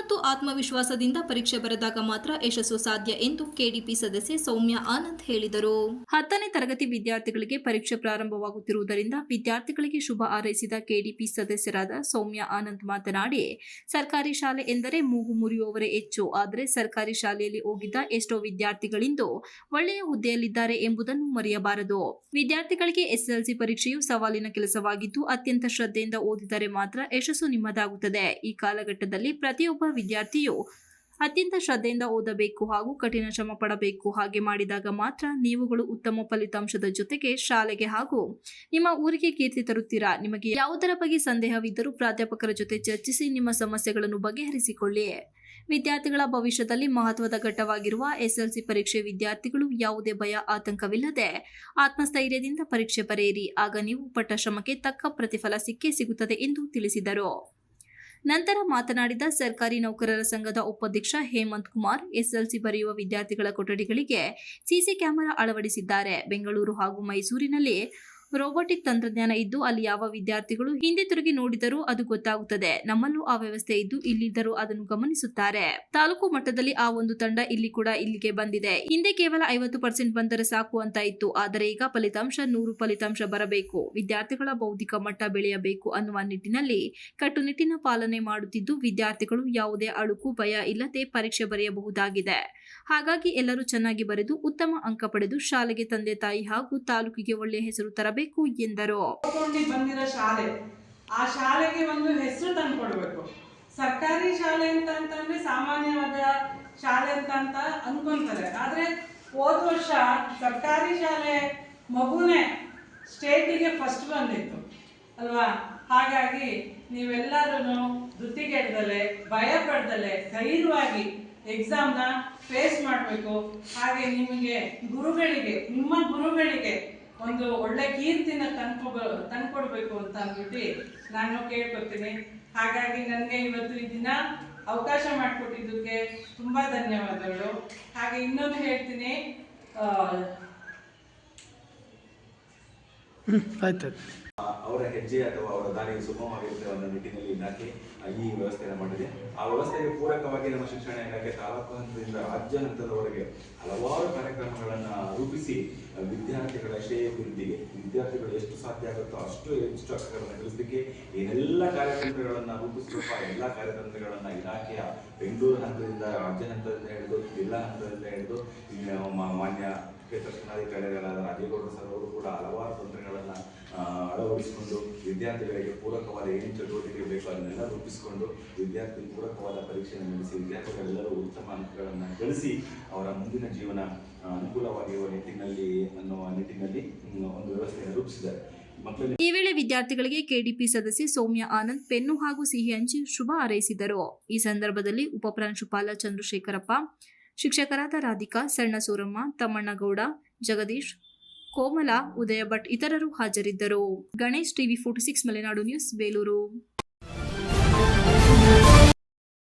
ಆತ್ಮವಿಶ್ವಾಸದಿಂದ ಪರೀಕ್ಷೆ ಬರೆದಾಗ ಮಾತ್ರ ಯಶಸ್ಸು ಸಾಧ್ಯ ಎಂದು ಕೆಡಿಪಿ ಸದಸ್ಯೆ ಸೌಮ್ಯ ಆನಂದ್ ಹೇಳಿದರು. ಹತ್ತನೇ ತರಗತಿ ವಿದ್ಯಾರ್ಥಿಗಳಿಗೆ ಪರೀಕ್ಷೆ ಪ್ರಾರಂಭವಾಗುತ್ತಿರುವುದರಿಂದ ವಿದ್ಯಾರ್ಥಿಗಳಿಗೆ ಶುಭ ಹಾರೈಸಿದ ಕೆಡಿಪಿ ಸದಸ್ಯರಾದ ಸೌಮ್ಯ ಆನಂದ್ ಮಾತನಾಡಿ, ಸರ್ಕಾರಿ ಶಾಲೆ ಎಂದರೆ ಮೂಗು ಮುರಿಯುವವರೇ ಹೆಚ್ಚು. ಆದರೆ ಸರ್ಕಾರಿ ಶಾಲೆಯಲ್ಲಿ ಹೋಗಿದ್ದ ಎಷ್ಟೋ ವಿದ್ಯಾರ್ಥಿಗಳಿಂದು ಒಳ್ಳೆಯ ಹುದ್ದೆಯಲ್ಲಿದ್ದಾರೆ ಎಂಬುದನ್ನು ಮರೆಯಬಾರದು. ವಿದ್ಯಾರ್ಥಿಗಳಿಗೆ ಎಸ್ಎಲ್ಸಿ ಪರೀಕ್ಷೆಯು ಸವಾಲಿನ ಕೆಲಸವಾಗಿದ್ದು, ಅತ್ಯಂತ ಶ್ರದ್ಧೆಯಿಂದ ಓದಿದರೆ ಮಾತ್ರ ಯಶಸ್ಸು ನಿಮ್ಮದಾಗುತ್ತದೆ. ಈ ಕಾಲಘಟ್ಟದಲ್ಲಿ ಪ್ರತಿಯೊಬ್ಬ ವಿದ್ಯಾರ್ಥಿಯು ಅತ್ಯಂತ ಶ್ರದ್ಧೆಯಿಂದ ಓದಬೇಕು ಹಾಗೂ ಕಠಿಣ ಶ್ರಮ ಪಡಬೇಕು. ಹಾಗೆ ಮಾಡಿದಾಗ ಮಾತ್ರ ನೀವುಗಳು ಉತ್ತಮ ಫಲಿತಾಂಶದ ಜೊತೆಗೆ ಶಾಲೆಗೆ ಹಾಗೂ ನಿಮ್ಮ ಊರಿಗೆ ಕೀರ್ತಿ ತರುತ್ತೀರಾ? ನಿಮಗೆ ಯಾವುದರ ಬಗ್ಗೆ ಸಂದೇಹವಿದ್ದರೂ ಪ್ರಾಧ್ಯಾಪಕರ ಜೊತೆ ಚರ್ಚಿಸಿ ನಿಮ್ಮ ಸಮಸ್ಯೆಗಳನ್ನು ಬಗೆಹರಿಸಿಕೊಳ್ಳಿ. ವಿದ್ಯಾರ್ಥಿಗಳ ಭವಿಷ್ಯದಲ್ಲಿ ಮಹತ್ವದ ಘಟ್ಟವಾಗಿರುವ ಎಸ್ಎಲ್ಸಿ ಪರೀಕ್ಷೆ ವಿದ್ಯಾರ್ಥಿಗಳು ಯಾವುದೇ ಭಯ, ಆತಂಕವಿಲ್ಲದೆ ಆತ್ಮಸ್ಥೈರ್ಯದಿಂದ ಪರೀಕ್ಷೆ ಬರೆಯಿರಿ. ಆಗ ನೀವು ಪಟ್ಟ ಶ್ರಮಕ್ಕೆ ತಕ್ಕ ಪ್ರತಿಫಲ ಸಿಕ್ಕೇ ಸಿಗುತ್ತದೆ ಎಂದು ತಿಳಿಸಿದರು. ನಂತರ ಮಾತನಾಡಿದ ಸರ್ಕಾರಿ ನೌಕರರ ಸಂಘದ ಉಪಾಧ್ಯಕ್ಷ ಹೇಮಂತ್ ಕುಮಾರ್, ಎಸ್ಎಲ್ಸಿ ಬರೆಯುವ ವಿದ್ಯಾರ್ಥಿಗಳ ಕೊಠಡಿಗಳಿಗೆ ಸಿಸಿ ಕ್ಯಾಮೆರಾ ಅಳವಡಿಸಿದ್ದಾರೆ. ಬೆಂಗಳೂರು ಹಾಗೂ ಮೈಸೂರಿನಲ್ಲಿ ರೋಬೋಟಿಕ್ ತಂತ್ರಜ್ಞಾನ ಇದ್ದು ಅಲ್ಲಿ ಯಾವ ವಿದ್ಯಾರ್ಥಿಗಳು ಹಿಂದೆ ತಿರುಗಿ ನೋಡಿದರೂ ಅದು ಗೊತ್ತಾಗುತ್ತದೆ. ನಮ್ಮಲ್ಲೂ ಆ ವ್ಯವಸ್ಥೆ ಇದ್ದು ಇಲ್ಲಿದ್ದರೂ ಅದನ್ನು ಗಮನಿಸುತ್ತಾರೆ. ತಾಲೂಕು ಮಟ್ಟದಲ್ಲಿ ಆ ಒಂದು ತಂಡ ಇಲ್ಲಿ ಕೂಡ ಇಲ್ಲಿಗೆ ಬಂದಿದೆ. ಹಿಂದೆ ಕೇವಲ ಐವತ್ತು ಪರ್ಸೆಂಟ್ ಬಂದರೆ ಸಾಕು ಅಂತ ಇತ್ತು. ಆದರೆ ಈಗ ಫಲಿತಾಂಶ ನೂರು ಫಲಿತಾಂಶ ಬರಬೇಕು. ವಿದ್ಯಾರ್ಥಿಗಳ ಬೌದ್ಧಿಕ ಮಟ್ಟ ಬೆಳೆಯಬೇಕು ಅನ್ನುವ ನಿಟ್ಟಿನಲ್ಲಿ ಕಟ್ಟುನಿಟ್ಟಿನ ಪಾಲನೆ ಮಾಡುತ್ತಿದ್ದು ವಿದ್ಯಾರ್ಥಿಗಳು ಯಾವುದೇ ಅಳುಕು, ಭಯ ಇಲ್ಲದೆ ಪರೀಕ್ಷೆ ಬರೆಯಬಹುದಾಗಿದೆ. ಹಾಗಾಗಿ ಎಲ್ಲರೂ ಚೆನ್ನಾಗಿ ಬರೆದು ಉತ್ತಮ ಅಂಕ ಪಡೆದು ಶಾಲೆಗೆ ತಂದೆ ತಾಯಿ ಹಾಗೂ ತಾಲೂಕಿಗೆ ಒಳ್ಳೆಯ ಹೆಸರು ತರಬೇಕು. ಎಂದರು. ಓದ್ಕೊಂಡು ಬಂದಿರೋ ಶಾಲೆ. ಆ ಶಾಲೆಗೆ ಒಂದು ಹೆಸರು ತಂದ್ಕೊಡ್ಬೇಕು. ಸರ್ಕಾರಿ ಶಾಲೆ ಅಂತ ಅಂತಂದ್ರೆ ಸಾಮಾನ್ಯವಾದ ಶಾಲೆ ಅಂತ ಅಂತ ಅನ್ಕೊಂತಾರೆ. ಆದ್ರೆ ಹೋದ ವರ್ಷ ಸರ್ಕಾರಿ ಶಾಲೆ ಮಗುನೇ ಸ್ಟೇಟಿಗೆ ಫಸ್ಟ್ ಬಂದಿತ್ತು. ಅಲ್ವಾ? ಹಾಗಾಗಿ ನೀವೆಲ್ಲರೂ ಧೃತಿಗೆಡ್ದಲೆ ಭಯ ಪಡ್ದಲೆ ಧೈರ್ಯವಾಗಿ ಎಕ್ಸಾಮ್ನ ಫೇಸ್ ಮಾಡಬೇಕು. ಹಾಗೆ ನಿಮಗೆ ಗುರುಗಳಿಗೆ, ನಿಮ್ಮ ಗುರುಗಳಿಗೆ ಒಂದು ಒಳ್ಳೆ ಕೀರ್ತಿನ ತಂದ್ಕೊ ತಂದ್ಕೊಡ್ಬೇಕು ಅಂತ ಅಂದ್ಬಿಟ್ಟು ನಾನು ಕೇಳ್ಕೊತೀನಿ ಹಾಗಾಗಿ ನನಗೆ ಇವತ್ತು ಈ ದಿನ ಅವಕಾಶ ಮಾಡಿಕೊಟ್ಟಿದ್ದಕ್ಕೆ ತುಂಬ ಧನ್ಯವಾದಗಳು. ಹಾಗೆ ಇನ್ನೊಂದು ಹೇಳ್ತೀನಿ ಆಯ್ತು. ಅವರ ಹೆಜ್ಜೆ ಅಥವಾ ಅವರ ದಾರಿ ಸುಗಮವಾಗಿರುತ್ತೆ ಅನ್ನೋ ನಿಟ್ಟಿನಲ್ಲಿ ಇಲಾಖೆ ಈ ವ್ಯವಸ್ಥೆಯನ್ನು ಮಾಡಿದೆ. ಆ ವ್ಯವಸ್ಥೆಗೆ ಪೂರಕವಾಗಿ ನಮ್ಮ ಶಿಕ್ಷಣ ಇಲಾಖೆ ತಾಲೂಕು ಹಂತದಿಂದ ರಾಜ್ಯ ಹಂತದವರೆಗೆ ಹಲವಾರು ಕಾರ್ಯಕ್ರಮಗಳನ್ನು ರೂಪಿಸಿ ವಿದ್ಯಾರ್ಥಿಗಳ ಶ್ರೇಯೋಭಿವೃದ್ಧಿಗೆ ವಿದ್ಯಾರ್ಥಿಗಳು ಎಷ್ಟು ಸಾಧ್ಯ ಆಗುತ್ತೋ ಅಷ್ಟು ಹೆಚ್ಚು ಅಕ್ಷರಗಳನ್ನು ಕಲಿಸಲಿಕ್ಕೆ ಏನೆಲ್ಲ ಕಾರ್ಯತಂತ್ರಗಳನ್ನು ರೂಪಿಸಿರುವ ಎಲ್ಲ ಕಾರ್ಯತಂತ್ರಗಳನ್ನು ಇಲಾಖೆಯ ಬೆಂಗಳೂರು ಹಂತದಿಂದ ರಾಜ್ಯ ಹಂತದಿಂದ ಹಿಡಿದು, ಜಿಲ್ಲಾ ಹಂತದಿಂದ ಹಿಡಿದು ಮಾನ್ಯ ಕ್ಷೇತ್ರ ಶಿಕ್ಷಣಾಧಿಕಾರಿಗಳಾದ ರಾಜೇಗೌಡ ಸರ್ ಅವರು ಕೂಡ ಹಲವಾರು ತಂತ್ರಗಳನ್ನು ಅಳವಡಿಸಿಕೊಂಡು ವಿದ್ಯಾರ್ಥಿಗಳಿಗೆ ಪೂರಕವಾದ ಏನು ಚಟುವಟಿಕೆ ಬೇಕು ಅದನ್ನೆಲ್ಲ ರೂಪಿಸಿಕೊಂಡು ವಿದ್ಯಾರ್ಥಿ ಪೂರಕವಾದ ಪರೀಕ್ಷೆಯನ್ನು ನಡೆಸಿ, ವಿದ್ಯಾರ್ಥಿಗಳೆಲ್ಲರೂ ಉತ್ತಮ ಅಂಕಗಳನ್ನು ಗಳಿಸಿ ಅವರ ಮುಂದಿನ ಜೀವನ ಅನುಕೂಲವಾಗಿರುವ ನಿಟ್ಟಿನಲ್ಲಿ ಅನ್ನುವ ನಿಟ್ಟಿನಲ್ಲಿ ಒಂದು ವ್ಯವಸ್ಥೆಯನ್ನು ರೂಪಿಸಿದ್ದಾರೆ. ಈ ವೇಳೆ ವಿದ್ಯಾರ್ಥಿಗಳಿಗೆ ಕೆಡಿಪಿ ಸದಸ್ಯೆ ಸೌಮ್ಯ ಆನಂದ್, ಪೆನ್ನು ಹಾಗೂ ಸಿಹಿ ಹಂಚಿ ಶುಭ ಹಾರೈಸಿದರು. ಈ ಸಂದರ್ಭದಲ್ಲಿ ಉಪಪ್ರಾಂಶುಪಾಲ ಚಂದ್ರಶೇಖರಪ್ಪ ಶಿಕ್ಷಕರಾದ ರಾಧಿಕಾ, ಸಣ್ಣ ಸೂರಮ್ಮ, ತಮ್ಮಣ್ಣಗೌಡ, ಜಗದೀಶ್, ಕೋಮಲ, ಉದಯ ಭಟ್ ಇತರರು ಹಾಜರಿದ್ದರು. Ganesh TV forty six, Malenadu news, Belur.